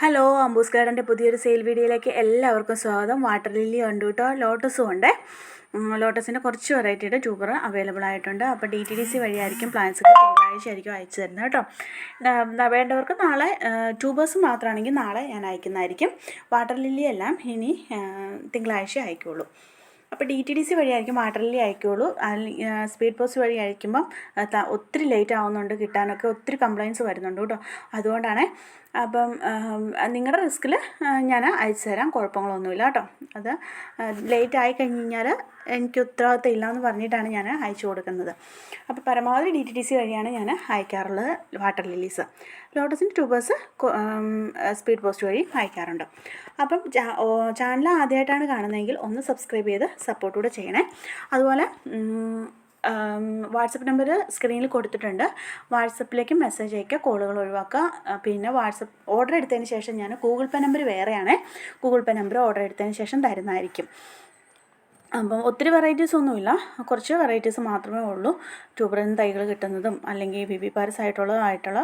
Hello അമ്പൂസ് ഗാർഡന്റെ പുതിയൊരു sale വീഡിയോയിലേക്ക് എല്ലാവർക്കും സ്വാഗതം. വാട്ടർ ലില്ലി ഉണ്ട് കേട്ടോ ലോട്ടസും ഉണ്ട്. ലോട്ടസിന്റെ കുറച്ച് വെറൈറ്റിയുടെ ട്യൂബർ അവൈലബിൾ ആയിട്ടുണ്ട്. അപ്പോൾ ഡി ടി ഡി സി വഴിയായിരിക്കും പ്ലാൻസൊക്കെ തിങ്കളാഴ്ച ആയിരിക്കും അയച്ചു തരുന്നത് കേട്ടോ. വേണ്ടവർക്ക് നാളെ ട്യൂബേഴ്സ് മാത്രമാണെങ്കിൽ നാളെ ഞാൻ അയക്കുന്നതായിരിക്കും. വാട്ടർ ലില്ലി എല്ലാം ഇനി തിങ്കളാഴ്ച അയക്കുള്ളൂ. അപ്പോൾ ഡി ടി ഡി സി വഴിയായിരിക്കും വാട്ടർ ലില്ലി അയക്കുള്ളൂ. സ്പീഡ് പോസ്റ്റ് വഴി അയക്കുമ്പം ഒത്തിരി ലേറ്റ് ആവുന്നുണ്ട്. കിട്ടാനൊക്കെ ഒത്തിരി കംപ്ലയിൻസ് വരുന്നുണ്ട് കേട്ടോ. അതുകൊണ്ടാണ് അപ്പം നിങ്ങളുടെ റിസ്കിൽ ഞാൻ അയച്ചു തരാം. കുഴപ്പങ്ങളൊന്നുമില്ല കേട്ടോ. അത് ലേറ്റ് ആയി കഴിഞ്ഞ് കഴിഞ്ഞാൽ എനിക്ക് ഉത്തരവാദിത്തം ഇല്ല എന്ന് പറഞ്ഞിട്ടാണ് ഞാൻ അയച്ചു കൊടുക്കുന്നത്. അപ്പോൾ പരമാവധി ഡി ടി സി വഴിയാണ് ഞാൻ അയക്കാറുള്ളത് വാട്ടർ ലില്ലീസ്. ലോട്ടസിന്റെ ട്യൂബേഴ്സ് സ്പീഡ് പോസ്റ്റ് വഴി അയക്കാറുണ്ട്. അപ്പം ചാനൽ ആദ്യമായിട്ടാണ് കാണുന്നതെങ്കിൽ ഒന്ന് സബ്സ്ക്രൈബ് ചെയ്ത് സപ്പോർട്ട് കൂടെ ചെയ്യണേ. അതുപോലെ വാട്സപ്പ് നമ്പർ സ്ക്രീനിൽ കൊടുത്തിട്ടുണ്ട്. വാട്സപ്പിലേക്ക് മെസ്സേജ് അയക്കുക കോളുകൾ ഒഴിവാക്കുക. പിന്നെ വാട്സപ്പ് ഓർഡർ എടുത്തതിന് ശേഷം ഞാൻ ഗൂഗിൾ പേ നമ്പർ വേറെയാണ്. ഗൂഗിൾ പേ നമ്പർ ഓർഡർ എടുത്തതിന് ശേഷം തരുന്നതായിരിക്കും. അപ്പം ഒത്തിരി വെറൈറ്റീസ് ഒന്നുമില്ല. കുറച്ച് വെറൈറ്റീസ് മാത്രമേ ഉള്ളൂ. ട്യൂബറിൽ തൈകൾ കിട്ടുന്നതും അല്ലെങ്കിൽ ബി ബി പാരസ് ആയിട്ടുള്ള ആയിട്ടുള്ള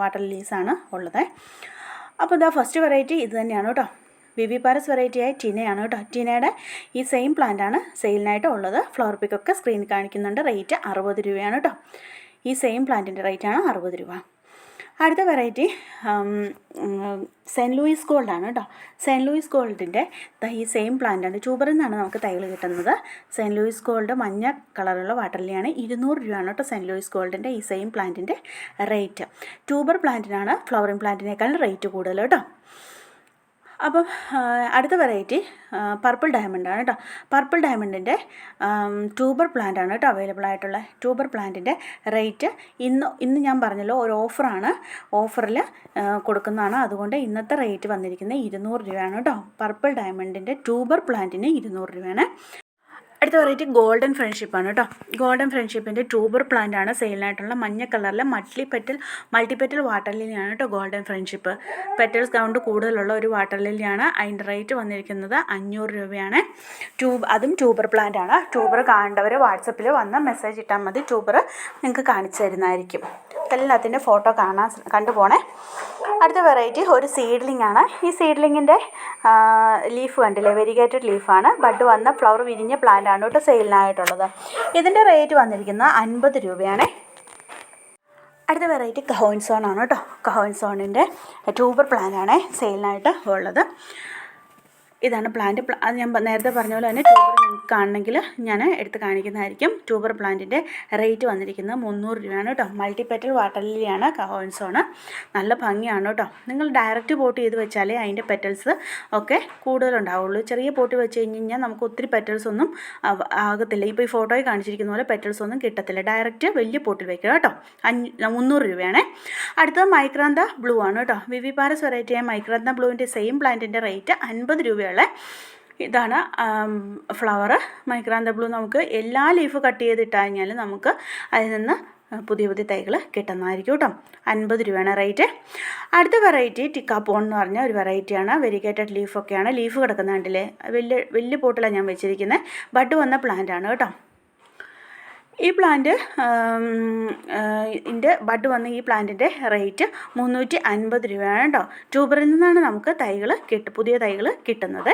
വാട്ടർ ലീസാണ് ഉള്ളത്. അപ്പോൾ ഇതാ ഫസ്റ്റ് വെറൈറ്റി ഇത് തന്നെയാണ് കേട്ടോ. ബി ബി പാരസ് വെറൈറ്റിയായ ടീനയാണ് കേട്ടോ. ടീനയുടെ ഈ സെയിം പ്ലാന്റാണ് സെയിലിനായിട്ട് ഉള്ളത്. ഫ്ലവർ പിക്കൊക്കെ സ്ക്രീനിൽ കാണിക്കുന്നുണ്ട്. റേറ്റ് അറുപത് രൂപയാണ് കേട്ടോ. ഈ സെയിം പ്ലാന്റിന്റെ റേറ്റാണ് അറുപത് രൂപ. അടുത്ത വെറൈറ്റി സെന്റ് ലൂയിസ് ഗോൾഡ് ആണ് കേട്ടോ. സെന്റ് ലൂയിസ് ഗോൾഡിന്റെ ഈ സെയിം പ്ലാന്റാണ് ട്യൂബറിൽ നിന്നാണ് നമുക്ക് തൈകൾ കിട്ടുന്നത്. സെന്റ് ലൂയിസ് ഗോൾഡ് മഞ്ഞ കളറുള്ള വാട്ടർലിയാണ് ഇരുന്നൂറ് രൂപയാണ് കേട്ടോ സെന്റ് ലൂയിസ് ഗോൾഡിന്റെ ഈ സെയിം പ്ലാന്റിന്റെ റേറ്റ് ട്യൂബർ പ്ലാന്റിനാണ് ഫ്ലവറിങ് പ്ലാന്റിനേക്കാൾ റേറ്റ് കൂടുതൽ കേട്ടോ. അപ്പം അടുത്ത വെറൈറ്റി പർപ്പിൾ ഡയമണ്ട് ആണ് കേട്ടോ പർപ്പിൾ ഡയമണ്ടിന്റെ ട്യൂബർ പ്ലാന്റ് ആണ് കേട്ടോ അവൈലബിൾ ആയിട്ടുള്ള. ട്യൂബർ പ്ലാന്റിന്റെ റേറ്റ് ഇന്ന് ഇന്ന് ഞാൻ പറഞ്ഞല്ലോ ഒരു ഓഫറാണ് ഓഫറിൽ കൊടുക്കുന്നതാണ്. അതുകൊണ്ട് ഇന്നത്തെ റേറ്റ് വന്നിരിക്കുന്നത് ഇരുന്നൂറ് രൂപയാണ് കേട്ടോ പർപ്പിൾ ഡയമണ്ടിന്റെ ട്യൂബർ പ്ലാന്റിന് ഇരുന്നൂറ് രൂപയാണ്. അടുത്ത വെറൈറ്റി ഗോൾഡൻ ഫ്രണ്ട്ഷിപ്പാണ് കേട്ടോ ഗോൾഡൻ ഫ്രണ്ട്ഷിപ്പിന്റെ ട്യൂബർ പ്ലാന്റ് ആണ് സെയിലിനായിട്ടുള്ള മഞ്ഞ കളറിലെ multi petal multi petal water ലില്ലിയാണ് കേട്ടോ ഗോൾഡൻ ഫ്രണ്ട്ഷിപ്പ് പെറ്റൽസ് കൗണ്ട് കൂടുതലുള്ള ഒരു വാട്ടർ ലില്ലിയാണ് അതിന്റെ റേറ്റ് വന്നിരിക്കുന്നത് അഞ്ഞൂറ് രൂപയാണ്. ട്യൂബ് അതും ട്യൂബർ പ്ലാന്റ് ആണ്. ട്യൂബർ കാണേണ്ടവർ വാട്സപ്പിൽ വന്ന് മെസ്സേജ് ഇട്ടാൽ മതി. ട്യൂബർ നിങ്ങൾക്ക് കാണിച്ചു തരുന്നതായിരിക്കും. എല്ലാത്തിന്റെ ഫോട്ടോ കാണാൻ കണ്ടുപോണേ അടുത്ത വെറൈറ്റി ഒരു സീഡ്ലിംഗ് ആണ്. ഈ സീഡ്ലിങ്ങിന്റെ ലീഫ് കണ്ടില്ലേ? വെരിഗേറ്റഡ് ലീഫാണ് ബഡ് വന്ന ഫ്ലവർ വിരിഞ്ഞ പ്ലാന്റ് ആണ് കേട്ടോ സെയിലിനായിട്ടുള്ളത്. ഇതിന്റെ റേറ്റ് വന്നിരിക്കുന്നത് അൻപത് രൂപയാണ്. അടുത്ത വെറൈറ്റി കഹോൻസോൺ ആണ് കേട്ടോ. കഹോൻസോണിന്റെ ട്യൂബർ ആണ് സെയിലിനായിട്ട് ഉള്ളത്. ഇതാണ് പ്ലാന്റ് അത് ഞാൻ നേരത്തെ പറഞ്ഞ പോലെ തന്നെ ട്യൂബർ നിങ്ങൾക്ക് കാണണമെങ്കിൽ ഞാൻ എടുത്ത് കാണിക്കുന്നതായിരിക്കും. ട്യൂബർ പ്ലാന്റിന്റെ റേറ്റ് വന്നിരിക്കുന്നത് മുന്നൂറ് രൂപയാണ് കേട്ടോ. മൾട്ടിപ്പെറ്റൽ വാട്ടർ ലില്ലിയാണ് കഹോൻസോണ് നല്ല ഭംഗിയാണ് കേട്ടോ. നിങ്ങൾ ഡയറക്റ്റ് പോട്ട് ചെയ്ത് വെച്ചാലേ അതിന്റെ പെറ്റൽസ് ഒക്കെ കൂടുതലുണ്ടാവുള്ളൂ. ചെറിയ പോട്ട് വെച്ച് കഴിഞ്ഞ് കഴിഞ്ഞാൽ നമുക്ക് ഒത്തിരി പെറ്റൽസ് ഒന്നും ആകത്തില്ല. ഇപ്പോൾ ഈ ഫോട്ടോയിൽ കാണിച്ചിരിക്കുന്ന പോലെ പെറ്റൽസ് ഒന്നും കിട്ടത്തില്ല. ഡയറക്റ്റ് വലിയ പോട്ടിൽ വെക്കുക കേട്ടോ. അഞ്ഞൂ മുന്നൂറ് രൂപയാണ്. അടുത്തത് മൈക്രാന്ത ബ്ലൂ ആണ് കേട്ടോ. വിവി പാരസ് വെറൈറ്റിയായ മൈക്രാന്ത ബ്ലൂവിന്റെ സെയിം പ്ലാന്റിന്റെ റേറ്റ് അൻപത് രൂപയുള്ള ഇതാണ് ഫ്ലവർ മൈക്രാന്ത ബ്ലൂ നമുക്ക് എല്ലാ ലീഫ് കട്ട് ചെയ്തിട്ട് കഴിഞ്ഞാൽ നമുക്ക് അതിൽ നിന്ന് പുതിയ പുതിയ തൈകൾ കിട്ടുന്നതായിരിക്കും കേട്ടോ. അൻപത് രൂപയാണ് റേറ്റ് അടുത്ത വെറൈറ്റി ടിക്കാപ്പോൺ എന്ന് പറഞ്ഞ ഒരു വെറൈറ്റിയാണ് വെരിഗേറ്റഡ് ലീഫൊക്കെയാണ് ലീഫ് കിടക്കുന്ന കണ്ടില്ലേ? വലിയ വലിയ പോട്ടിലാണ് ഞാൻ വെച്ചിരിക്കുന്നത്. ബഡ് വന്ന പ്ലാന്റ് ആണ് കേട്ടോ. ഈ പ്ലാന്റ് ഇതിന്റെ ബഡ് വന്ന ഈ പ്ലാന്റിന്റെ റേറ്റ് മുന്നൂറ്റി അൻപത് രൂപയാണ് കേട്ടോ ട്യൂബറിൽ നിന്നാണ് നമുക്ക് തൈകൾ കിട്ടും പുതിയ തൈകൾ കിട്ടുന്നത്.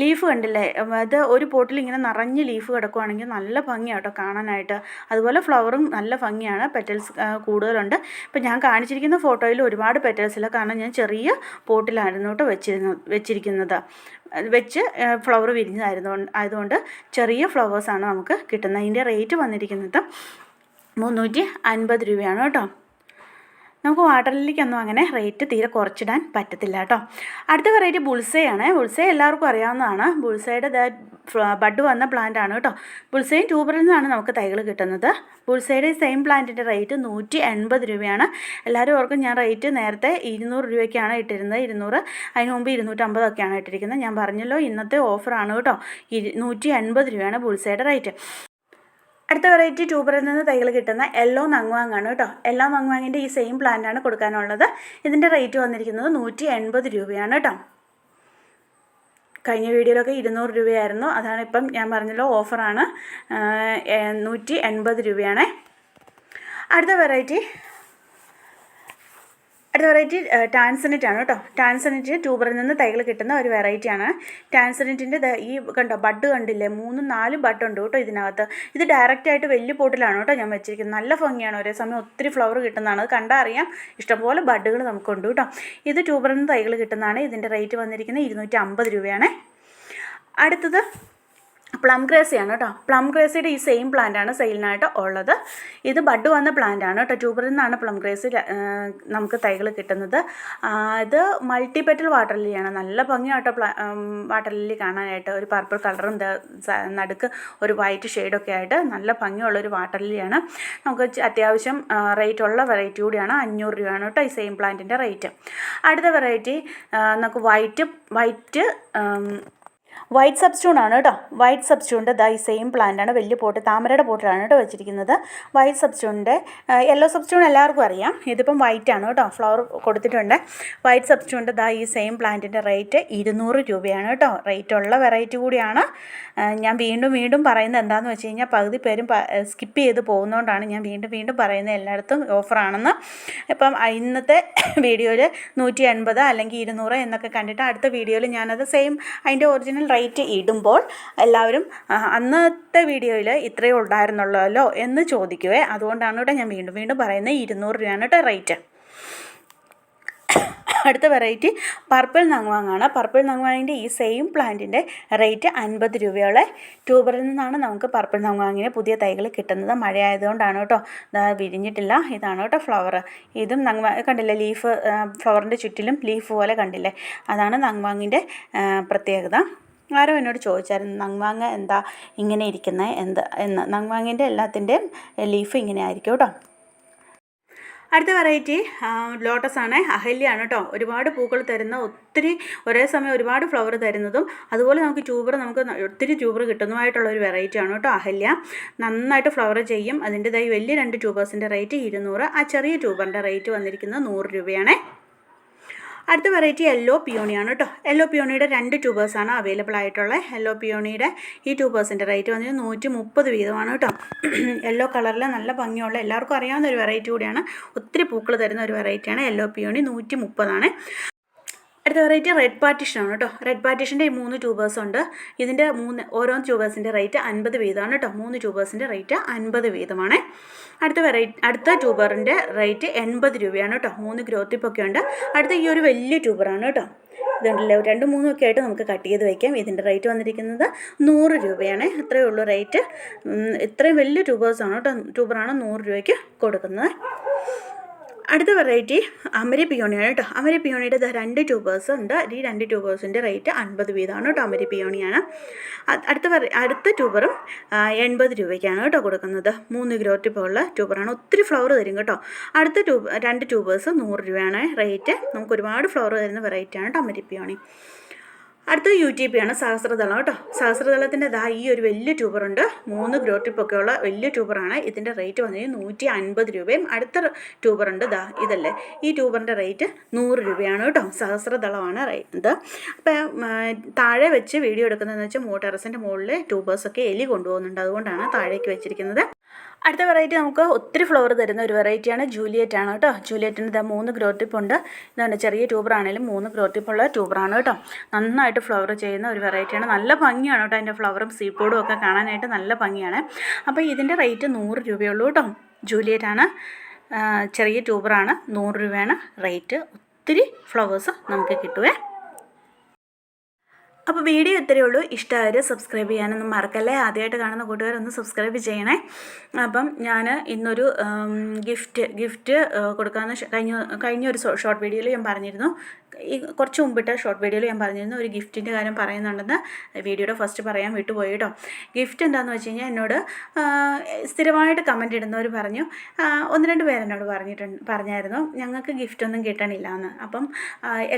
ലീഫ് കണ്ടില്ലേ? അത് ഒരു പോട്ടിൽ ഇങ്ങനെ നിറഞ്ഞ് ലീഫ് കിടക്കുവാണെങ്കിൽ നല്ല ഭംഗിയാണ് കേട്ടോ കാണാനായിട്ട്. അതുപോലെ ഫ്ലവറും നല്ല ഭംഗിയാണ്. പെറ്റൽസ് കൂടുതലുണ്ട്. ഇപ്പം ഞാൻ കാണിച്ചിരിക്കുന്ന ഫോട്ടോയിൽ ഒരുപാട് പെറ്റൽസില്ല. കാരണം ഞാൻ ചെറിയ പോട്ടിലായിരുന്നു കേട്ടോ വെച്ചിരുന്നു വെച്ചിരിക്കുന്നത്. വെച്ച് ഫ്ലവർ വിരിഞ്ഞതായിരുന്നു. ആയതുകൊണ്ട് ചെറിയ ഫ്ലവേഴ്സാണ് നമുക്ക് കിട്ടുന്നത്. അതിന്റെ റേറ്റ് വന്നിരിക്കുന്നത് മുന്നൂറ്റി അൻപത് രൂപയാണ് കേട്ടോ. നമുക്ക് വാട്ടർ അങ്ങനെ റേറ്റ് തീരെ കുറച്ചിടാൻ പറ്റത്തില്ല കേട്ടോ അടുത്ത വെറൈറ്റി ബുൾസയാണ് ബുൾസേ എല്ലാവർക്കും അറിയാവുന്നതാണ്. ബുൾസയുടെ ബഡ് വന്ന പ്ലാന്റ് ആണ് കേട്ടോ ബുൾസയും ട്യൂബറിൽ നിന്നാണ് നമുക്ക് തൈകൾ കിട്ടുന്നത്. ബുൾസയുടെ സെയിം പ്ലാന്റിന്റെ റേറ്റ് നൂറ്റി എൺപത് രൂപയാണ്. എല്ലാവരും ഓർക്കും ഞാൻ റേറ്റ് നേരത്തെ ഇരുന്നൂറ് രൂപയ്ക്കാണ് ഇട്ടിരുന്നത്. ഇരുന്നൂറ് അതിന് മുമ്പ് ഇരുന്നൂറ്റമ്പതൊക്കെയാണ് ഇട്ടിരിക്കുന്നത്. ഞാൻ പറഞ്ഞല്ലോ ഇന്നത്തെ ഓഫറാണ് കേട്ടോ ഇരു നൂറ്റി എൺപത് രൂപയാണ് ബുൾസയുടെ റേറ്റ് അടുത്ത വെറൈറ്റി ട്യൂബറിൽ നിന്ന് തൈകൾ കിട്ടുന്ന യെല്ലോ നങ്വാങ്ങാണ് കേട്ടോ യെല്ലോ നങ്വാങ്ങിന്റെ ഈ സെയിം പ്ലാന്റാണ് കൊടുക്കാനുള്ളത്. ഇതിന്റെ റേറ്റ് വന്നിരിക്കുന്നത് നൂറ്റി എൺപത് രൂപയാണ് കേട്ടോ കഴിഞ്ഞ വീഡിയോയിലൊക്കെ ഇരുന്നൂറ് രൂപയായിരുന്നു. അതാണ് ഇപ്പം ഞാൻ പറഞ്ഞല്ലോ ഓഫറാണ് നൂറ്റി എൺപത് രൂപയാണേ. അടുത്ത വെറൈറ്റി അടുത്ത വെറൈറ്റി ടാൻസനറ്റ് ആണ് കേട്ടോ. ടാൻസനറ്റ് ട്യൂബറിൽ നിന്ന് തൈകൾ കിട്ടുന്ന ഒരു വെറൈറ്റിയാണ് ടാൻസനറ്റിന്റെ ഈ കണ്ടോ ബഡ് കണ്ടില്ലേ? മൂന്നും നാലും ബഡ് ഉണ്ട് കേട്ടോ ഇതിനകത്ത്. ഇത് ഡയറക്റ്റ് ആയിട്ട് വലിയ പോട്ടിലാണ് കേട്ടോ ഞാൻ വെച്ചിരിക്കുന്നത്. നല്ല ഭംഗിയാണ്. ഒരേ സമയം ഒത്തിരി ഫ്ലവർ കിട്ടുന്നതാണ്. അത് കണ്ടാൽ അറിയാം. ഇഷ്ടംപോലെ ബഡുകൾ നമുക്കുണ്ട് കേട്ടോ. ഇത് ട്യൂബറിൽ നിന്ന് തൈകൾ കിട്ടുന്നതാണ്. ഇതിന്റെ റേറ്റ് വന്നിരിക്കുന്നത് ഇരുന്നൂറ്റി അമ്പത് രൂപയാണ്. അടുത്തത് പ്ലം ഗ്രേസിയാണ് കേട്ടോ. പ്ലം ഗ്രേസിയുടെ ഈ സെയിം പ്ലാന്റ് ആണ് സെയിലിനായിട്ട് ഉള്ളത്. ഇത് ബഡ് വന്ന പ്ലാന്റാണ് കേട്ടോ. ട്യൂബറിൽ നിന്നാണ് പ്ലം ഗ്രേസി നമുക്ക് തൈകൾ കിട്ടുന്നത്. ഇത് മൾട്ടി പെറ്റൽ വാട്ടർ ലില്ലിയാണ് നല്ല ഭംഗിയാട്ടോ പ്ലാ വാട്ടർ ലില്ലി കാണാനായിട്ട്. ഒരു പർപ്പിൾ കളറും നടുക്ക് ഒരു വൈറ്റ് ഷെയ്ഡൊക്കെ ആയിട്ട് നല്ല ഭംഗിയുള്ള ഒരു വാട്ടർ ലില്ലിയാണ് നമുക്ക് അത്യാവശ്യം റേറ്റ് ഉള്ള വെറൈറ്റി കൂടിയാണ്. അഞ്ഞൂറ് രൂപയാണ് കേട്ടോ ഈ സെയിം പ്ലാന്റിന്റെ റേറ്റ് അടുത്ത വെറൈറ്റി നമുക്ക് വൈറ്റ് വൈറ്റ് വൈറ്റ് സബ്സ്റ്റൂൺ ആണ് കേട്ടോ വൈറ്റ് സബ്സ്റ്റൂണിന്റെ ദാ ഈ സെയിം പ്ലാന്റ് ആണ്. വലിയ പോട്ട് താമരയുടെ പോട്ടിലാണ് കേട്ടോ വെച്ചിരിക്കുന്നത്. വൈറ്റ് സബ്സ്റ്റൂണിന്റെ യെല്ലോ സബ്സ്റ്റൂൺ എല്ലാവർക്കും അറിയാം. ഇതിപ്പം വൈറ്റ് ആണ് കേട്ടോ ഫ്ലവർ കൊടുത്തിട്ടുണ്ട്. വൈറ്റ് സബ്സ്റ്റൂണിന്റെ ദാ ഈ സെയിം പ്ലാന്റിന്റെ റേറ്റ് ഇരുന്നൂറ് രൂപയാണ് കേട്ടോ റേറ്റ് ഉള്ള വെറൈറ്റി കൂടിയാണ്. ഞാൻ വീണ്ടും വീണ്ടും പറയുന്നത് എന്താണെന്ന് വെച്ച് കഴിഞ്ഞാൽ പകുതി പേരും സ്കിപ്പ് ചെയ്ത് പോകുന്നതുകൊണ്ടാണ് ഞാൻ വീണ്ടും വീണ്ടും പറയുന്നത് എല്ലായിടത്തും ഓഫറാണെന്ന് ഇപ്പം ഇന്നത്തെ വീഡിയോയിൽ നൂറ്റി എൺപത് അല്ലെങ്കിൽ ഇരുന്നൂറ് എന്നൊക്കെ കണ്ടിട്ട് അടുത്ത വീഡിയോയിൽ ഞാനത് സെയിം അതിന്റെ ഒറിജിനൽ ഇടുമ്പോൾ എല്ലാവരും അന്നത്തെ വീഡിയോയിൽ ഇത്രയേ ഉണ്ടായിരുന്നുള്ളല്ലോ എന്ന് ചോദിക്കുവേ. അതുകൊണ്ടാണ് കേട്ടോ ഞാൻ വീണ്ടും വീണ്ടും പറയുന്നത് ഇരുന്നൂറ് രൂപയാണ് കേട്ടോ റേറ്റ്. അടുത്ത വെറൈറ്റി പർപ്പിൾ നങ്വാങ്ങാണ്. പർപ്പിൾ നങ്വാങ്ങിന്റെ ഈ സെയിം പ്ലാന്റിന്റെ റേറ്റ് അൻപത് രൂപയോളെ. ട്യൂബറിൽ നിന്നാണ് നമുക്ക് പർപ്പിൾ നങ്വാങ്ങിന് പുതിയ തൈകൾ കിട്ടുന്നത്. മഴയായതുകൊണ്ടാണ് കേട്ടോ. വിരിഞ്ഞിട്ടില്ല. ഇതാണ് കേട്ടോ ഫ്ലവർ. ഇതും നങ്വാ കണ്ടില്ലേ ലീഫ് ഫ്ലവറിന്റെ ചുറ്റിലും ലീഫ് പോലെ കണ്ടില്ലേ? അതാണ് നങ്വാങ്ങിന്റെ പ്രത്യേകത. ആരോ എന്നോട് ചോദിച്ചായിരുന്നു നങ്വാങ്ങ എന്താ ഇങ്ങനെ ഇരിക്കുന്നത് എന്ത് എന്ന്? നങ്വാങ്ങിന്റെ എല്ലാത്തിന്റെയും ലീഫ് ഇങ്ങനെ ആയിരിക്കും കേട്ടോ. അടുത്ത വെറൈറ്റി ലോട്ടസ് ആണ് അഹല്യാണ് കേട്ടോ. ഒരുപാട് പൂക്കൾ തരുന്ന ഒത്തിരി ഒരേ സമയം ഒരുപാട് ഫ്ലവർ തരുന്നതും അതുപോലെ നമുക്ക് ട്യൂബർ നമുക്ക് ഒത്തിരി ട്യൂബർ കിട്ടുന്നതുമായിട്ടുള്ള ഒരു വെറൈറ്റി ആണ് കേട്ടോ അഹല്യ. നന്നായിട്ട് ഫ്ലവർ ചെയ്യും. അതിന്റെതായി വലിയ രണ്ട് ട്യൂബേഴ്സിന്റെ റേറ്റ് ഇരുന്നൂറ്. ആ ചെറിയ ട്യൂബറിന്റെ റേറ്റ് വന്നിരിക്കുന്നത് നൂറ് രൂപയാണ്. അടുത്ത വെറൈറ്റി യെല്ലോ പിയോണിയാണ് കേട്ടോ യെല്ലോ പിയോണിയുടെ രണ്ട് ട്യൂബേഴ്സാണ് അവൈലബിൾ ആയിട്ടുള്ളത് യെല്ലോ പിയോണിയുടെ ഈ ട്യൂബേഴ്സിന്റെ റേറ്റ് വന്നത് നൂറ്റി മുപ്പത് വീതമാണ് കേട്ടോ യെല്ലോ കളറിൽ നല്ല ഭംഗിയുള്ള എല്ലാവർക്കും അറിയാവുന്ന ഒരു വെറൈറ്റി കൂടിയാണ്. ഒത്തിരി പൂക്കൾ തരുന്ന ഒരു വെറൈറ്റിയാണ് യെല്ലോ പിയോണി നൂറ്റി മുപ്പതാണ് അടുത്ത വെറൈറ്റി റെഡ് പാർട്ടിഷൻ ആണ് കേട്ടോ റെഡ് പാർട്ടിഷന്റെ ഈ മൂന്ന് ട്യൂബേഴ്സ് ഉണ്ട്. ഇതിന്റെ മൂന്ന് ഓരോ ട്യൂബേഴ്സിന്റെ റേറ്റ് അൻപത് വീതമാണ് കേട്ടോ മൂന്ന് ട്യൂബേഴ്സിന്റെ റേറ്റ് അൻപത് വീതമാണ്. അടുത്ത വെറൈറ്റി അടുത്ത ട്യൂബറിന്റെ റേറ്റ് എൺപത് രൂപയാണ് കേട്ടോ മൂന്ന് ഗ്രോത്ത് ടിപ്പൊക്കെ ഉണ്ട്. അടുത്ത ഈ ഒരു വലിയ ട്യൂബറാണ് കേട്ടോ ഇതുണ്ടല്ലോ രണ്ട് മൂന്നും ഒക്കെ ആയിട്ട് നമുക്ക് കട്ട് ചെയ്ത് വയ്ക്കാം ഇതിന്റെ റേറ്റ് വന്നിരിക്കുന്നത് നൂറ് രൂപയാണ്. ഇത്രയേ ഉള്ളൂ റേറ്റ് ഇത്രയും വലിയ ട്യൂബേഴ്സാണ് കേട്ടോ ട്യൂബറാണ് നൂറ് രൂപയ്ക്ക് കൊടുക്കുന്നത്. അടുത്ത വെറൈറ്റി അമരി പിയോണിയാണ് കേട്ടോ. അമരി പിയോണിയുടെ രണ്ട് ട്യൂബേഴ്സ് ഉണ്ട്. ഈ രണ്ട് ട്യൂബേഴ്സിന്റെ റേറ്റ് അൻപത് വീതമാണ് കേട്ടോ അമരി പിയോണിയാണ്. അടുത്ത അടുത്ത ട്യൂബറും എൺപത് രൂപയ്ക്കാണ് കേട്ടോ കൊടുക്കുന്നത്. മൂന്ന് ഗ്രോ ടിപ്പുള്ള ട്യൂബറാണ് ഒത്തിരി ഫ്ലവർ തരും കേട്ടോ. അടുത്ത ട്യൂബ് രണ്ട് ട്യൂബേഴ്സ് നൂറ് രൂപയാണ് റേറ്റ് നമുക്ക് ഒരുപാട് ഫ്ലവർ തരുന്ന വെറൈറ്റിയാണ് കേട്ടോ അമരി പിയോണി. അടുത്ത യു ടി പി ആണ് സഹസ്രദളം കേട്ടോ. സഹസ്രതളത്തിന്റെ ദാ ഈ ഒരു വലിയ ട്യൂബറുണ്ട് മൂന്ന് ഗ്രോ ടിപ്പൊക്കെ ഉള്ള വലിയ ട്യൂബറാണ് ഇതിന്റെ റേറ്റ് വന്നത് നൂറ്റി അൻപത് രൂപയും അടുത്ത ട്യൂബറുണ്ട് ദാ ഇതല്ലേ. ഈ ട്യൂബറിന്റെ റേറ്റ് നൂറ് രൂപയാണ് കേട്ടോ. സഹസ്രദളമാണ് റേറ്റ് ഇത് അപ്പം താഴെ വെച്ച് വീഡിയോ എടുക്കുന്നതെന്ന് വെച്ചാൽ മോ ടെറസിന്റെ മുകളിൽ ട്യൂബേഴ്സൊക്കെ എലി കൊണ്ടുപോകുന്നുണ്ട്. അതുകൊണ്ടാണ് താഴേക്ക് വെച്ചിരിക്കുന്നത്. അടുത്ത വെറൈറ്റി നമുക്ക് ഒത്തിരി ഫ്ലവർ തരുന്ന ഒരു വെറൈറ്റിയാണ് ജൂലിയറ്റ് ആണ് കേട്ടോ. ജൂലിയറ്റിന് ഇതാ മൂന്ന് ഗ്രോ ഉണ്ട്. ഇതാണ് ചെറിയ ട്യൂബർ ആണെങ്കിലും മൂന്ന് ഗ്രോ ടിപ്പുള്ള ട്യൂബറാണ് കേട്ടോ. നന്നായിട്ട് ഫ്ലവർ ചെയ്യുന്ന ഒരു വെറൈറ്റിയാണ് നല്ല ഭംഗിയാണ് കേട്ടോ അതിന്റെ ഫ്ലവറും സീപ്പോഡും ഒക്കെ കാണാനായിട്ട് നല്ല ഭംഗിയാണ്. അപ്പോൾ ഇതിന്റെ റേറ്റ് നൂറ് രൂപയുള്ളൂ കേട്ടോ. ജൂലിയറ്റ് ആണ്. ചെറിയ ട്യൂബറാണ് നൂറ് രൂപയാണ് റേറ്റ് ഒത്തിരി ഫ്ലവേഴ്സ് നമുക്ക് കിട്ടുവേ. അപ്പോൾ വീഡിയോ ഇത്രയേ ഉള്ളൂ. ഇഷ്ടമായവർ സബ്സ്ക്രൈബ് ചെയ്യാനൊന്നും മറക്കല്ലേ? ആദ്യമായിട്ട് കാണുന്ന കൂട്ടുകാരൊന്ന് സബ്സ്ക്രൈബ് ചെയ്യണേ. അപ്പം ഞാൻ ഇന്നൊരു ഗിഫ്റ്റ് ഗിഫ്റ്റ് കൊടുക്കാമെന്ന് കഴിഞ്ഞ കഴിഞ്ഞ ഒരു ഷോർട്ട് വീഡിയോയിൽ ഞാൻ പറഞ്ഞിരുന്നു. ഈ കുറച്ച് മുമ്പിട്ട ഷോർട്ട് വീഡിയോയിൽ ഞാൻ പറഞ്ഞിരുന്നു. ഒരു ഗിഫ്റ്റിന്റെ കാര്യം പറയുന്നുണ്ടെന്ന് വീഡിയോയുടെ ഫസ്റ്റ് പറയാൻ വിട്ടുപോയി കേട്ടോ ഗിഫ്റ്റ് എന്താണെന്ന് വെച്ച് കഴിഞ്ഞാൽ എന്നോട് സ്ഥിരമായിട്ട് കമന്റ് ഇടുന്നവർ പറഞ്ഞു. ഒന്ന് രണ്ട് പേരെന്നോട് പറഞ്ഞിട്ടുണ്ട് പറഞ്ഞായിരുന്നു. ഞങ്ങൾക്ക് ഗിഫ്റ്റൊന്നും കിട്ടണില്ല എന്ന് അപ്പം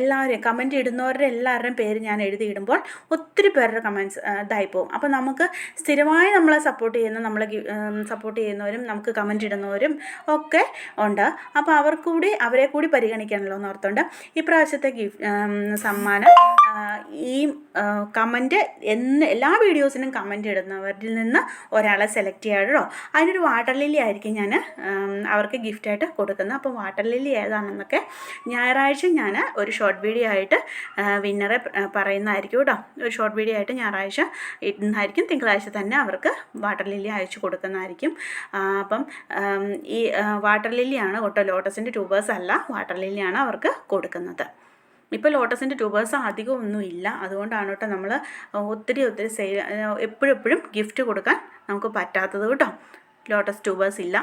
എല്ലാവരും കമന്റ് ഇടുന്നവരുടെ എല്ലാവരുടെയും പേര് ഞാൻ എഴുതിയിടുമ്പോൾ ഒത്തിരി പേരുടെ കമന്റ്സ് ഇതായി പോകും അപ്പം നമുക്ക് സ്ഥിരമായി നമ്മളെ സപ്പോർട്ട് ചെയ്യുന്ന നമ്മളെ സപ്പോർട്ട് ചെയ്യുന്നവരും നമുക്ക് കമന്റ് ഇടുന്നവരും ഒക്കെ ഉണ്ട്. അപ്പോൾ അവർക്കൂടി അവരെ കൂടി പരിഗണിക്കണമല്ലോ എന്ന് ഓർത്തുകൊണ്ട് ഇപ്രാവശ്യത്തെ ഗിഫ്റ്റ് സമ്മാനം ഈ കമന്റ് എന്ന് എല്ലാ വീഡിയോസിനും കമന്റ് ഇടുന്നവരിൽ നിന്ന് ഒരാളെ സെലക്ട് ചെയ്യാറോ അതിനൊരു വാട്ടർ ലില്ലി ആയിരിക്കും ഞാൻ അവർക്ക് ഗിഫ്റ്റായിട്ട് കൊടുക്കുന്നത്. അപ്പോൾ വാട്ടർ ലില്ലി ഏതാണെന്നൊക്കെ ഞായറാഴ്ച ഞാൻ ഒരു ഷോർട്ട് വീഡിയോ ആയിട്ട് വിന്നറെ പറയുന്നതായിരിക്കും കേട്ടോ ഒരു ഷോർട്ട് വീഡിയോ ആയിട്ട് ഞായറാഴ്ച ഇടുന്നതായിരിക്കും തിങ്കളാഴ്ച തന്നെ അവർക്ക് വാട്ടർ ലില്ലി അയച്ചു കൊടുക്കുന്നതായിരിക്കും. അപ്പം ഈ വാട്ടർ ലില്ലിയാണ് കേട്ടോ ലോട്ടസിന്റെ ട്യൂബേഴ്സ് അല്ല വാട്ടർ ലില്ലിയാണ് അവർക്ക് കൊടുക്കുന്നത്. ഇപ്പോൾ ലോട്ടസിന്റെ ട്യൂബേഴ്സ് അധികം ഒന്നും ഇല്ല. അതുകൊണ്ടാണ് കേട്ടോ നമ്മൾ ഒത്തിരി ഒത്തിരി സെയിൽ എപ്പോഴും എപ്പോഴും ഗിഫ്റ്റ് കൊടുക്കാൻ നമുക്ക് പറ്റാത്തത് കേട്ടോ. ലോട്ടസ് ട്യൂബേഴ്സ് ഇല്ല.